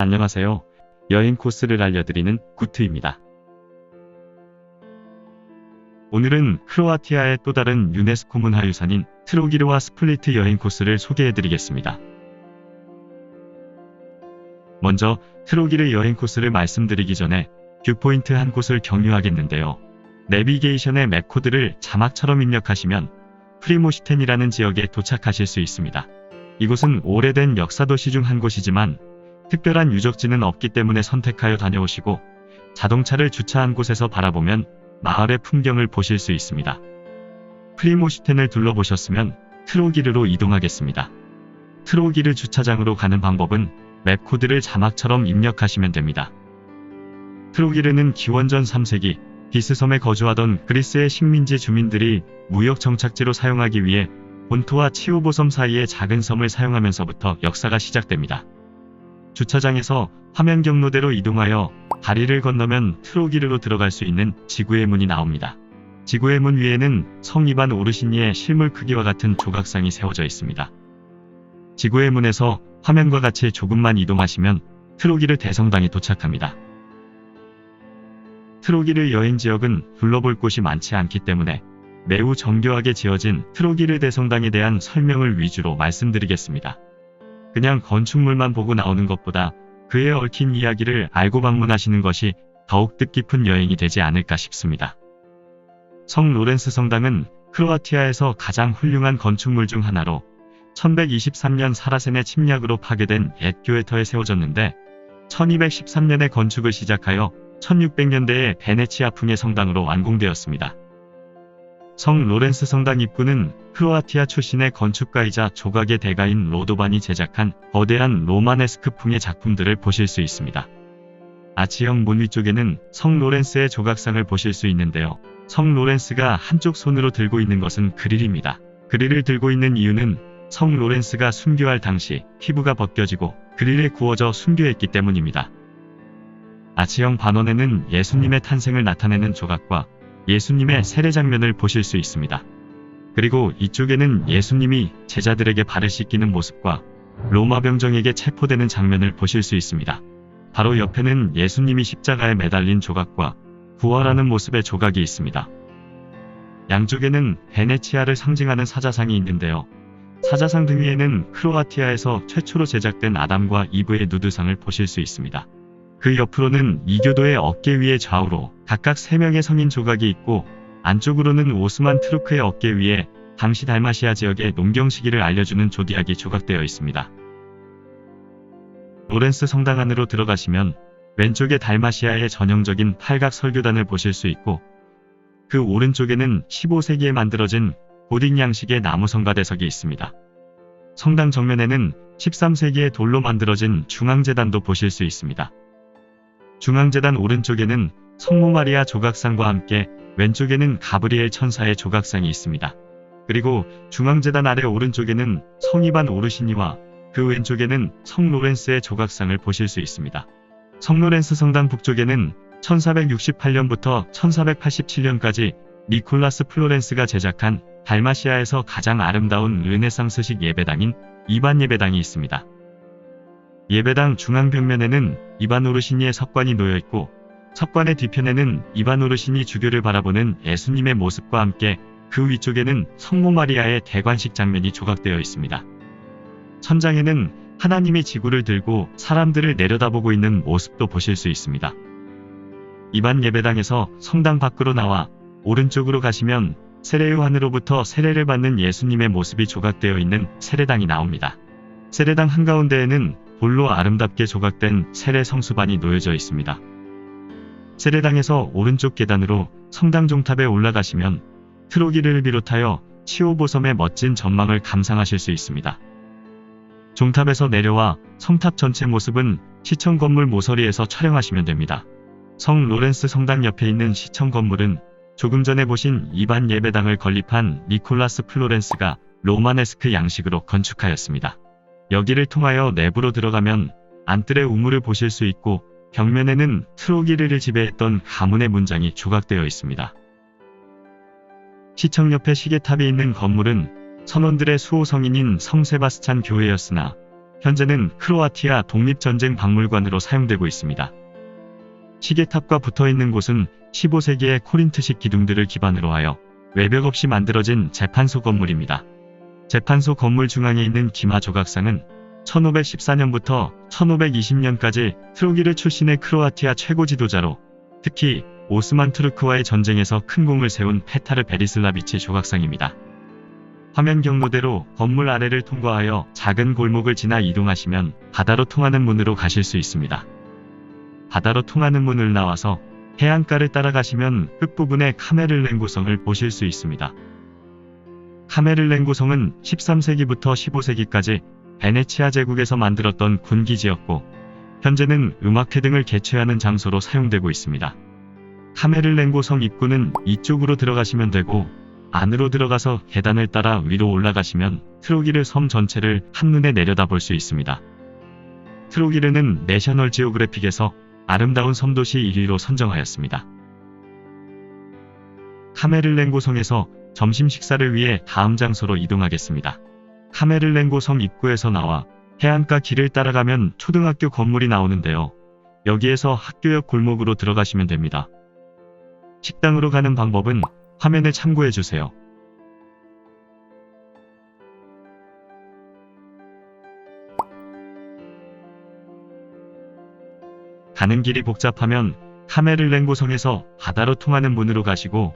안녕하세요. 여행 코스를 알려드리는 구트입니다. 오늘은 크로아티아의 또 다른 유네스코 문화유산인 트로기르와 스플리트 여행 코스를 소개해드리겠습니다. 먼저 트로기르 여행 코스를 말씀드리기 전에 뷰포인트 한 곳을 경유하겠는데요. 내비게이션의 맵 코드를 자막처럼 입력하시면 프리모시텐이라는 지역에 도착하실 수 있습니다. 이곳은 오래된 역사도시 중 한 곳이지만 특별한 유적지는 없기 때문에 선택하여 다녀오시고 자동차를 주차한 곳에서 바라보면 마을의 풍경을 보실 수 있습니다. 프리모시텐을 둘러보셨으면 트로기르로 이동하겠습니다. 트로기르 주차장으로 가는 방법은 맵 코드를 자막처럼 입력하시면 됩니다. 트로기르는 기원전 3세기 비스섬에 거주하던 그리스의 식민지 주민들이 무역 정착지로 사용하기 위해 본토와 치오보섬 사이의 작은 섬을 사용하면서부터 역사가 시작됩니다. 주차장에서 화면 경로대로 이동하여 다리를 건너면 트로기르로 들어갈 수 있는 지구의 문이 나옵니다. 지구의 문 위에는 성이반 오르시니의 실물 크기와 같은 조각상이 세워져 있습니다. 지구의 문에서 화면과 같이 조금만 이동하시면 트로기르 대성당에 도착합니다. 트로기르 여행 지역은 둘러볼 곳이 많지 않기 때문에 매우 정교하게 지어진 트로기르 대성당에 대한 설명을 위주로 말씀드리겠습니다. 그냥 건축물만 보고 나오는 것보다 그에 얽힌 이야기를 알고 방문하시는 것이 더욱 뜻깊은 여행이 되지 않을까 싶습니다. 성 로렌스 성당은 크로아티아에서 가장 훌륭한 건축물 중 하나로 1123년 사라센의 침략으로 파괴된 옛 교회터에 세워졌는데 1213년에 건축을 시작하여 1600년대에 베네치아풍의 성당으로 완공되었습니다. 성 로렌스 성당 입구는 크로아티아 출신의 건축가이자 조각의 대가인 로도반이 제작한 거대한 로마네스크풍의 작품들을 보실 수 있습니다. 아치형 문 위쪽에는 성 로렌스의 조각상을 보실 수 있는데요. 성 로렌스가 한쪽 손으로 들고 있는 것은 그릴입니다. 그릴을 들고 있는 이유는 성 로렌스가 순교할 당시 피부가 벗겨지고 그릴에 구워져 순교했기 때문입니다. 아치형 반원에는 예수님의 탄생을 나타내는 조각과 예수님의 세례 장면을 보실 수 있습니다. 그리고 이쪽에는 예수님이 제자들에게 발을 씻기는 모습과 로마 병정에게 체포되는 장면을 보실 수 있습니다. 바로 옆에는 예수님이 십자가에 매달린 조각과 부활하는 모습의 조각이 있습니다. 양쪽에는 베네치아를 상징하는 사자상이 있는데요. 사자상 등 위에는 크로아티아에서 최초로 제작된 아담과 이브의 누드상을 보실 수 있습니다. 그 옆으로는 이교도의 어깨 위에 좌우로 각각 3명의 성인 조각이 있고 안쪽으로는 오스만 트루크의 어깨 위에 당시 달마시아 지역의 농경 시기를 알려주는 조디악이 조각되어 있습니다. 로렌스 성당 안으로 들어가시면 왼쪽에 달마시아의 전형적인 팔각 설교단을 보실 수 있고 그 오른쪽에는 15세기에 만들어진 고딕 양식의 나무 성가대석이 있습니다. 성당 정면에는 13세기에 돌로 만들어진 중앙재단도 보실 수 있습니다. 중앙재단 오른쪽에는 성모 마리아 조각상과 함께 왼쪽에는 가브리엘 천사의 조각상이 있습니다. 그리고 중앙재단 아래 오른쪽에는 성이반 오르시니와 그 왼쪽에는 성 로렌스의 조각상을 보실 수 있습니다. 성 로렌스 성당 북쪽에는 1468년부터 1487년까지 니콜라스 플로렌스가 제작한 달마시아에서 가장 아름다운 르네상스식 예배당인 이반 예배당이 있습니다. 예배당 중앙 벽면에는 이반 오르시니의 석관이 놓여 있고 석관의 뒤편에는 이반 오르시니 주교를 바라보는 예수님의 모습과 함께 그 위쪽에는 성모 마리아의 대관식 장면이 조각되어 있습니다. 천장에는 하나님이 지구를 들고 사람들을 내려다보고 있는 모습도 보실 수 있습니다. 이반 예배당에서 성당 밖으로 나와 오른쪽으로 가시면 세례요한으로부터 세례를 받는 예수님의 모습이 조각되어 있는 세례당이 나옵니다. 세례당 한가운데에는 볼로 아름답게 조각된 세례 성수반이 놓여져 있습니다. 세례당에서 오른쪽 계단으로 성당 종탑에 올라가시면 트로기를 비롯하여 치오보섬의 멋진 전망을 감상하실 수 있습니다. 종탑에서 내려와 성탑 전체 모습은 시청 건물 모서리에서 촬영하시면 됩니다. 성 로렌스 성당 옆에 있는 시청 건물은 조금 전에 보신 이반 예배당을 건립한 니콜라스 플로렌스가 로마네스크 양식으로 건축하였습니다. 여기를 통하여 내부로 들어가면 안뜰의 우물을 보실 수 있고 벽면에는 트로기르를 지배했던 가문의 문장이 조각되어 있습니다. 시청 옆에 시계탑이 있는 건물은 선원들의 수호 성인인 성 세바스찬 교회였으나 현재는 크로아티아 독립전쟁 박물관으로 사용되고 있습니다. 시계탑과 붙어 있는 곳은 15세기의 코린트식 기둥들을 기반으로 하여 외벽 없이 만들어진 재판소 건물입니다. 재판소 건물 중앙에 있는 기마 조각상은 1514년부터 1520년까지 트로기르 출신의 크로아티아 최고 지도자로 특히 오스만 투르크와의 전쟁에서 큰 공을 세운 페타르 베리슬라비치 조각상입니다. 화면 경로대로 건물 아래를 통과하여 작은 골목을 지나 이동하시면 바다로 통하는 문으로 가실 수 있습니다. 바다로 통하는 문을 나와서 해안가를 따라가시면 끝부분에 카메를 렌 고성을 보실 수 있습니다. 카메를렌 고성은 13세기부터 15세기까지 베네치아 제국에서 만들었던 군기지였고 현재는 음악회 등을 개최하는 장소로 사용되고 있습니다. 카메를렌 고 성 입구는 이쪽으로 들어가시면 되고 안으로 들어가서 계단을 따라 위로 올라가시면 트로기르 섬 전체를 한눈에 내려다볼 수 있습니다. 트로기르는 내셔널 지오그래픽에서 아름다운 섬도시 1위로 선정하였습니다. 카메를렌 고 성에서 점심 식사를 위해 다음 장소로 이동하겠습니다. 카메를렌 고성 입구에서 나와 해안가 길을 따라가면 초등학교 건물이 나오는데요. 여기에서 학교 옆 골목으로 들어가시면 됩니다. 식당으로 가는 방법은 화면을 참고해 주세요. 가는 길이 복잡하면 카메를렌 고성에서 바다로 통하는 문으로 가시고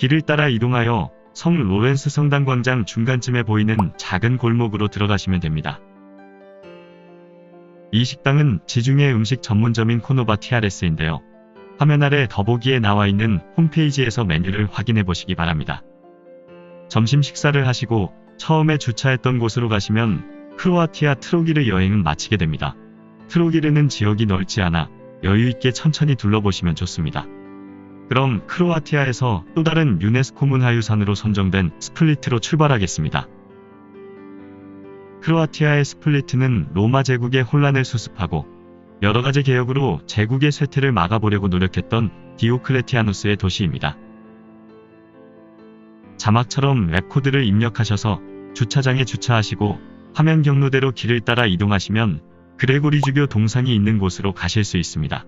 길을 따라 이동하여 성 로렌스 성당 광장 중간쯤에 보이는 작은 골목으로 들어가시면 됩니다. 이 식당은 지중해 음식 전문점인 코노바 TRS인데요. 화면 아래 더보기에 나와 있는 홈페이지에서 메뉴를 확인해 보시기 바랍니다. 점심 식사를 하시고 처음에 주차했던 곳으로 가시면 크로아티아 트로기르 여행은 마치게 됩니다. 트로기르는 지역이 넓지 않아 여유있게 천천히 둘러보시면 좋습니다. 그럼 크로아티아에서 또 다른 유네스코 문화유산으로 선정된 스플리트로 출발하겠습니다. 크로아티아의 스플리트는 로마 제국의 혼란을 수습하고 여러 가지 개혁으로 제국의 쇠퇴를 막아보려고 노력했던 디오클레티아누스의 도시입니다. 자막처럼 웹코드를 입력하셔서 주차장에 주차하시고 화면 경로대로 길을 따라 이동하시면 그레고리 주교 동상이 있는 곳으로 가실 수 있습니다.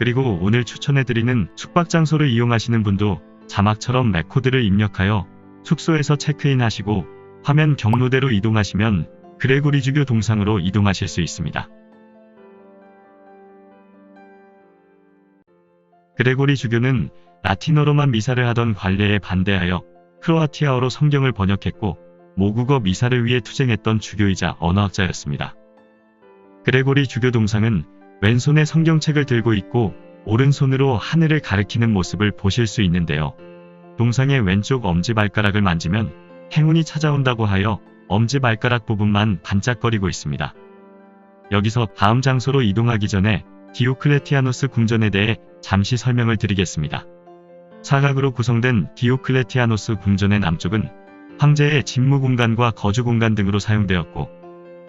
그리고 오늘 추천해드리는 숙박장소를 이용하시는 분도 자막처럼 웹코드를 입력하여 숙소에서 체크인 하시고 화면 경로대로 이동하시면 그레고리 주교 동상으로 이동하실 수 있습니다. 그레고리 주교는 라틴어로만 미사를 하던 관례에 반대하여 크로아티아어로 성경을 번역했고 모국어 미사를 위해 투쟁했던 주교이자 언어학자였습니다. 그레고리 주교 동상은 왼손에 성경책을 들고 있고 오른손으로 하늘을 가리키는 모습을 보실 수 있는데요. 동상의 왼쪽 엄지발가락을 만지면 행운이 찾아온다고 하여 엄지발가락 부분만 반짝거리고 있습니다. 여기서 다음 장소로 이동하기 전에 디오클레티아누스 궁전에 대해 잠시 설명을 드리겠습니다. 사각으로 구성된 디오클레티아누스 궁전의 남쪽은 황제의 집무 공간과 거주 공간 등으로 사용되었고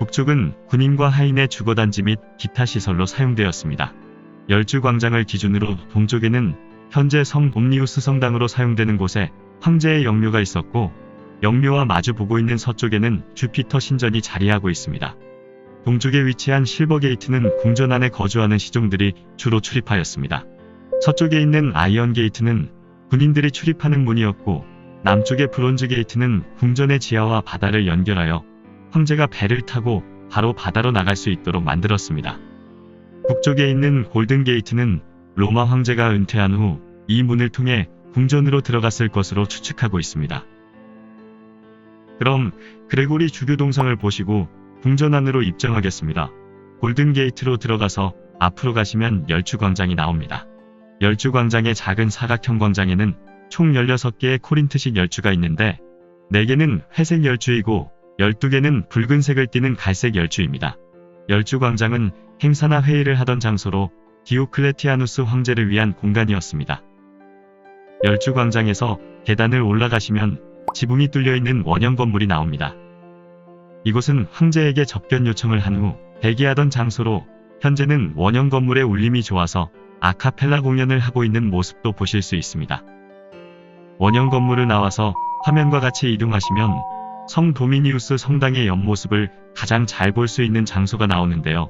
북쪽은 군인과 하인의 주거단지 및 기타 시설로 사용되었습니다. 열주 광장을 기준으로 동쪽에는 현재 성 돔니우스 성당으로 사용되는 곳에 황제의 영묘가 있었고 영묘와 마주 보고 있는 서쪽에는 주피터 신전이 자리하고 있습니다. 동쪽에 위치한 실버 게이트는 궁전 안에 거주하는 시종들이 주로 출입하였습니다. 서쪽에 있는 아이언 게이트는 군인들이 출입하는 문이었고 남쪽의 브론즈 게이트는 궁전의 지하와 바다를 연결하여 황제가 배를 타고 바로 바다로 나갈 수 있도록 만들었습니다. 북쪽에 있는 골든 게이트는 로마 황제가 은퇴한 후 이 문을 통해 궁전으로 들어갔을 것으로 추측하고 있습니다. 그럼 그레고리 주교 동상을 보시고 궁전 안으로 입장하겠습니다. 골든 게이트로 들어가서 앞으로 가시면 열주광장이 나옵니다. 열주광장의 작은 사각형 광장에는 총 16개의 코린트식 열주가 있는데 4개는 회색 열주이고 12개는 붉은색을 띠는 갈색 열주입니다. 열주광장은 행사나 회의를 하던 장소로 디오클레티아누스 황제를 위한 공간이었습니다. 열주광장에서 계단을 올라가시면 지붕이 뚫려 있는 원형 건물이 나옵니다. 이곳은 황제에게 접견 요청을 한 후 대기하던 장소로 현재는 원형 건물의 울림이 좋아서 아카펠라 공연을 하고 있는 모습도 보실 수 있습니다. 원형 건물을 나와서 화면과 같이 이동하시면 성 도미니우스 성당의 옆모습을 가장 잘 볼 수 있는 장소가 나오는데요.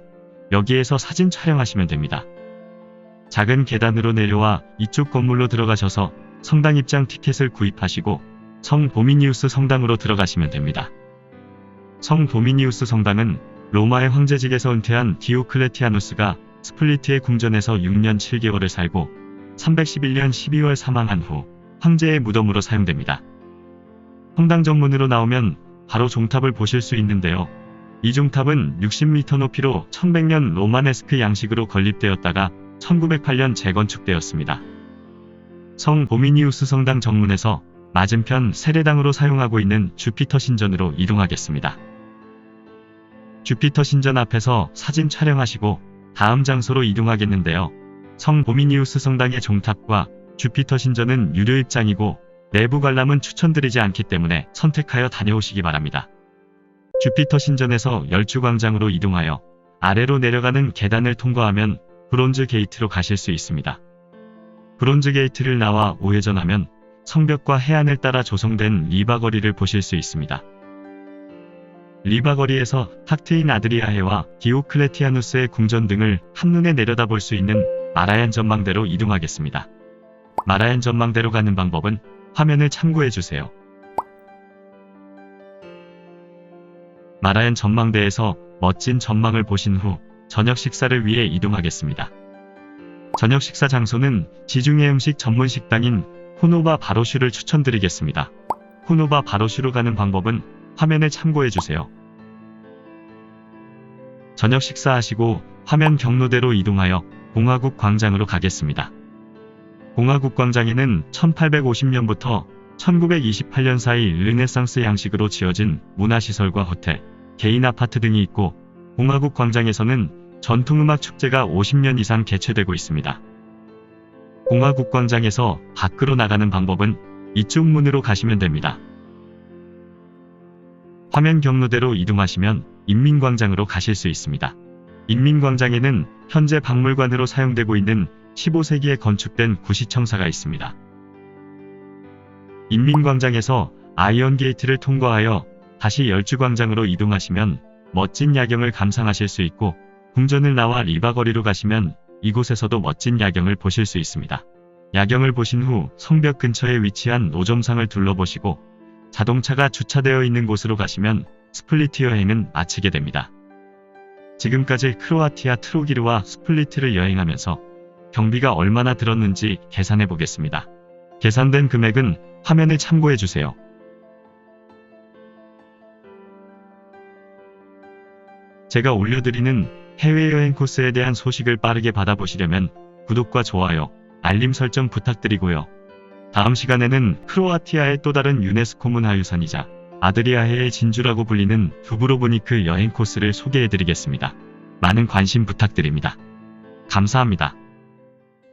여기에서 사진 촬영하시면 됩니다. 작은 계단으로 내려와 이쪽 건물로 들어가셔서 성당 입장 티켓을 구입하시고 성 도미니우스 성당으로 들어가시면 됩니다. 성 도미니우스 성당은 로마의 황제직에서 은퇴한 디오클레티아누스가 스플리트의 궁전에서 6년 7개월을 살고 311년 12월 사망한 후 황제의 무덤으로 사용됩니다. 성당 정문으로 나오면 바로 종탑을 보실 수 있는데요. 이 종탑은 60m 높이로 1100년 로마네스크 양식으로 건립되었다가 1908년 재건축되었습니다. 성 보미니우스 성당 정문에서 맞은편 세례당으로 사용하고 있는 주피터 신전으로 이동하겠습니다. 주피터 신전 앞에서 사진 촬영하시고 다음 장소로 이동하겠는데요. 성 보미니우스 성당의 종탑과 주피터 신전은 유료 입장이고 내부 관람은 추천드리지 않기 때문에 선택하여 다녀오시기 바랍니다. 주피터 신전에서 열주광장으로 이동하여 아래로 내려가는 계단을 통과하면 브론즈 게이트로 가실 수 있습니다. 브론즈 게이트를 나와 우회전하면 성벽과 해안을 따라 조성된 리바거리를 보실 수 있습니다. 리바거리에서 탁 트인 아드리아해와 디오클레티아누스의 궁전 등을 한눈에 내려다볼 수 있는 마라얀 전망대로 이동하겠습니다. 마라얀 전망대로 가는 방법은 화면을 참고해 주세요. 마라얀 전망대에서 멋진 전망을 보신 후 저녁 식사를 위해 이동하겠습니다. 저녁 식사 장소는 지중해 음식 전문 식당인 호노바 바로슈를 추천드리겠습니다. 호노바 바로슈로 가는 방법은 화면을 참고해 주세요. 저녁 식사하시고 화면 경로대로 이동하여 공화국 광장으로 가겠습니다. 공화국 광장에는 1850년부터 1928년 사이 르네상스 양식으로 지어진 문화시설과 호텔, 개인 아파트 등이 있고 공화국 광장에서는 전통음악 축제가 50년 이상 개최되고 있습니다. 공화국 광장에서 밖으로 나가는 방법은 이쪽 문으로 가시면 됩니다. 화면 경로대로 이동하시면 인민광장으로 가실 수 있습니다. 인민광장에는 현재 박물관으로 사용되고 있는 15세기에 건축된 구시청사가 있습니다. 인민광장에서 아이언 게이트를 통과하여 다시 열주광장으로 이동하시면 멋진 야경을 감상하실 수 있고 궁전을 나와 리바거리로 가시면 이곳에서도 멋진 야경을 보실 수 있습니다. 야경을 보신 후 성벽 근처에 위치한 노점상을 둘러보시고 자동차가 주차되어 있는 곳으로 가시면 스플리트 여행은 마치게 됩니다. 지금까지 크로아티아 트로기르와 스플리트를 여행하면서 경비가 얼마나 들었는지 계산해 보겠습니다. 계산된 금액은 화면을 참고해 주세요. 제가 올려드리는 해외여행 코스에 대한 소식을 빠르게 받아보시려면 구독과 좋아요, 알림 설정 부탁드리고요. 다음 시간에는 크로아티아의 또 다른 유네스코 문화유산이자 아드리아해의 진주라고 불리는 두브로브니크 여행 코스를 소개해드리겠습니다. 많은 관심 부탁드립니다. 감사합니다.